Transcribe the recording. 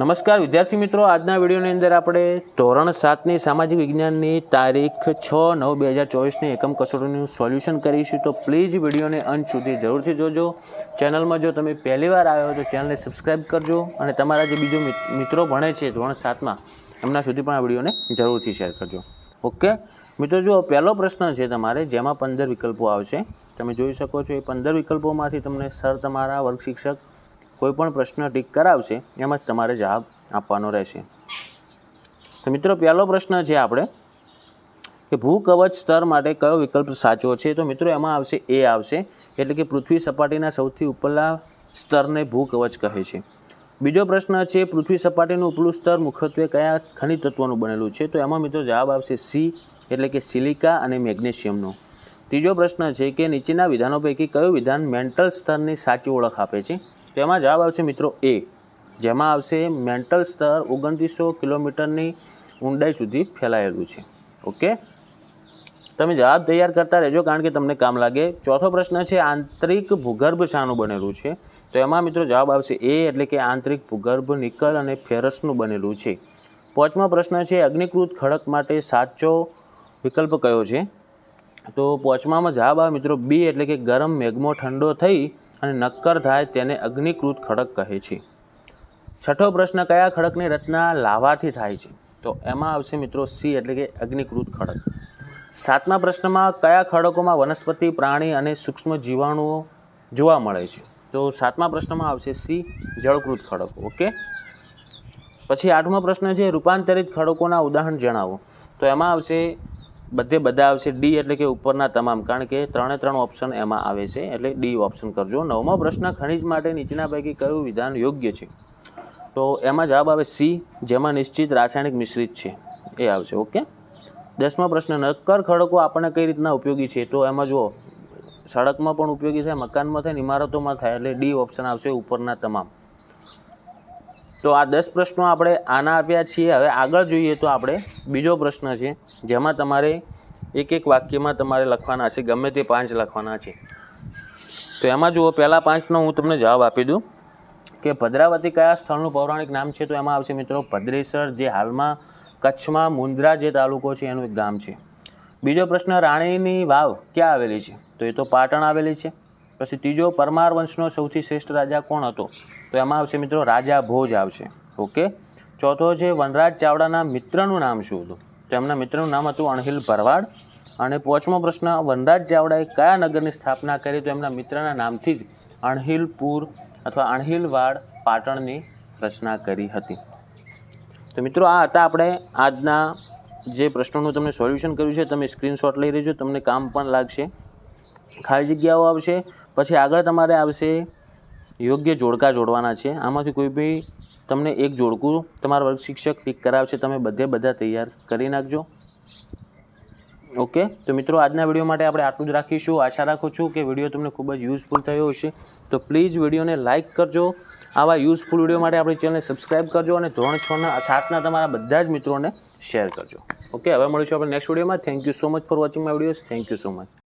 નમસ્કાર, વિદ્યાર્થી મિત્રો. આજના વિડીયોની અંદર આપણે ધોરણ સાતની સામાજિક વિજ્ઞાનની તારીખ છ નવ બે હજાર ચોવીસની એકમ કસોટીનું સોલ્યુશન કરીશું. તો પ્લીઝ વિડીયોને અંત સુધી જરૂરથી જોજો. ચેનલમાં જો તમે પહેલી વાર આવ્યો તો ચેનલને સબસ્ક્રાઈબ કરજો અને તમારા જે બીજો મિત્રો ભણે છે ધોરણ સાતમાં, એમના સુધી પણ આ વિડીયોને જરૂરથી શેર કરજો. ઓકે? મિત્રો જો પહેલો પ્રશ્ન છે તમારે, જેમાં પંદર વિકલ્પો આવશે. તમે જોઈ શકો છો, એ પંદર વિકલ્પોમાંથી તમને સર તમારા વર્ગ શિક્ષક કોઈ પણ પ્રશ્ન ટીક કરાવશે, એમાં જ તમારે જવાબ આપવાનો રહેશે. તો મિત્રો, પહેલો પ્રશ્ન છે આપણે, કે ભૂકવચ સ્તર માટે કયો વિકલ્પ સાચો છે? તો મિત્રો, એમાં આવશે એ આવશે, એટલે કે પૃથ્વી સપાટીના સૌથી ઉપરના સ્તરને ભૂ કવચ કહે છે. બીજો પ્રશ્ન છે, પૃથ્વી સપાટીનું ઉપલું સ્તર મુખ્યત્વે કયા ખનિજ તત્વોનું બનેલું છે? તો એમાં મિત્રો જવાબ આવશે સી, એટલે કે સિલિકા અને મેગ્નેશિયમનો. ત્રીજો પ્રશ્ન છે કે નીચેના વિધાનો પૈકી કયું વિધાન મેન્ટલ સ્તરની સાચી ઓળખ આપે છે? તો એમાં જવાબ આવશે મિત્રો એ. જેમાં આવશે મેન્ટલ સ્તર ઓગણત્રીસો કિલોમીટરની ઊંડાઈ સુધી ફેલાયેલું છે. ઓકે? તમે જવાબ તૈયાર કરતા રહેજો કારણ કે તમને કામ લાગે. ચોથો પ્રશ્ન છે, આંતરિક ભૂગર્ભ શાનું બનેલું છે. તો એમાં મિત્રો જવાબ આવશે એ એટલે કે આંતરિક ભૂગર્ભ, નિકલ અને ફેરસનું બનેલું છે. પાંચમો પ્રશ્ન છે, અગ્નિકૃત ખડક માટે સાચો વિકલ્પ કયો છે? તો પાંચમામાં જવાબ આવે મિત્રો, બી એટલે કે ગરમ મેઘમો ઠંડો થઈ અને નક્કર થાય તેને અગ્નિકૃત ખડક કહે છે. છઠ્ઠો પ્રશ્ન, કયા ખડકની રચના લાવાથી થાય છે? તો એમાં આવશે મિત્રો સી એટલે કે અગ્નિકૃત ખડક. સાતમા પ્રશ્નમાં, કયા ખડકોમાં વનસ્પતિ, પ્રાણી અને સૂક્ષ્મ જીવાણુઓ જોવા મળે છે? તો સાતમા પ્રશ્નમાં આવશે સી, જળકૃત ખડકો. ઓકે? પછી આઠમો પ્રશ્ન છે, રૂપાંતરિત ખડકોના ઉદાહરણ જણાવો. તો એમાં આવશે બધે બધા આવશે. ડી એટલે કે ઉપરના તમામ. કારણ કે ત્રણે ત્રણ ઓપ્શન એમાં આવે છે. એટલે ડી ઓપ્શન કરજો. નવમો પ્રશ્ન, ખનિજ માટે નીચેના પૈકી કયું વિધાન યોગ્ય છે? તો એમાં જવાબ આવે સી જેમાં નિશ્ચિત રાસાયણિક મિશ્રિત છે. એ આવશે. ઓકે? દસમો પ્રશ્ન, નક્કર ખડકો આપણને કઈ રીતના ઉપયોગી છે? તો એમાં જુઓ, સડકમાં પણ ઉપયોગી થાય, મકાનમાં થાય ઇમારતોમાં થાય. એટલે ડી ઓપ્શન આવશે ઉપરના તમામ. તો આ દસ પ્રશ્નો આપણે આના આપ્યા છીએ. હવે આગળ જોઈએ તો આપણે બીજો પ્રશ્ન છે, જેમાં તમારે એક એક વાક્યમાં તમારે લખવાના છે, ગમે તે પાંચ લખવાના છે. તો એમાં જુઓ, પહેલાં પાંચનો હું તમને જવાબ આપી દઉં કે ભદ્રાવતી કયા સ્થળનું પૌરાણિક નામ છે? તો એમાં આવશે મિત્રો ભદ્રેસર, જે હાલમાં કચ્છમાં મુન્દ્રા જે તાલુકો છે, એનું એક ગામ છે. બીજો પ્રશ્ન, રાણીની વાવ ક્યાં આવેલી છે? તો એ તો પાટણ આવેલી છે. પછી ત્રીજો, પરમાર વંશનો સૌથી શ્રેષ્ઠ રાજા કોણ હતો? તો એમાં આવશે મિત્રો રાજા ભોજ આવશે. ઓકે? ચોથો છે વનરાજ ચાવડાના મિત્રનું નામ શું હતું? તો એમના મિત્રનું નામ હતું અણહિલ ભરવાડ. અને પાંચમો પ્રશ્ન, વનરાજ ચાવડાએ કયા નગરની સ્થાપના કરી? તો એમના મિત્રના નામથી જ અણહિલપુર અથવા અણહિલવાડ પાટણની રચના કરી હતી. તો મિત્રો આ હતા આપણે આજના જે પ્રશ્નોનું તમને સોલ્યુશન કર્યું છે, તમે સ્ક્રીનશોટ લઈ લેજો, તમને કામ પણ લાગશે. ખાલી જગ્યાઓ આવશે, પછી આગળ તમારે આવશે યોગ્ય જોડકા જોડવાના છે. આમાંથી કોઈ બી તમને એક જોડકું તમારા વર્ગ શિક્ષક ટીક કરાવશે, તમે બધે બધા તૈયાર કરી નાખજો. ઓકે તો મિત્રો, આજના વીડિયો માટે આપણે આટલું જ રાખીશું. આશા રાખું છું કે વીડિયો તમને ખૂબ જ યુઝફુલ થયો હશે. તો પ્લીઝ વિડીયોને લાઇક કરજો. આવા યુઝફુલ વીડિયો માટે આપણી ચેનલને સબસ્ક્રાઇબ કરજો અને ધોરણ છના સાતના તમારા બધા જ મિત્રોને શેર કરજો. ઓકે હવે મળીશું આપણે નેક્સ્ટ વિડીયોમાં thank you so much for watching my videos thank you so much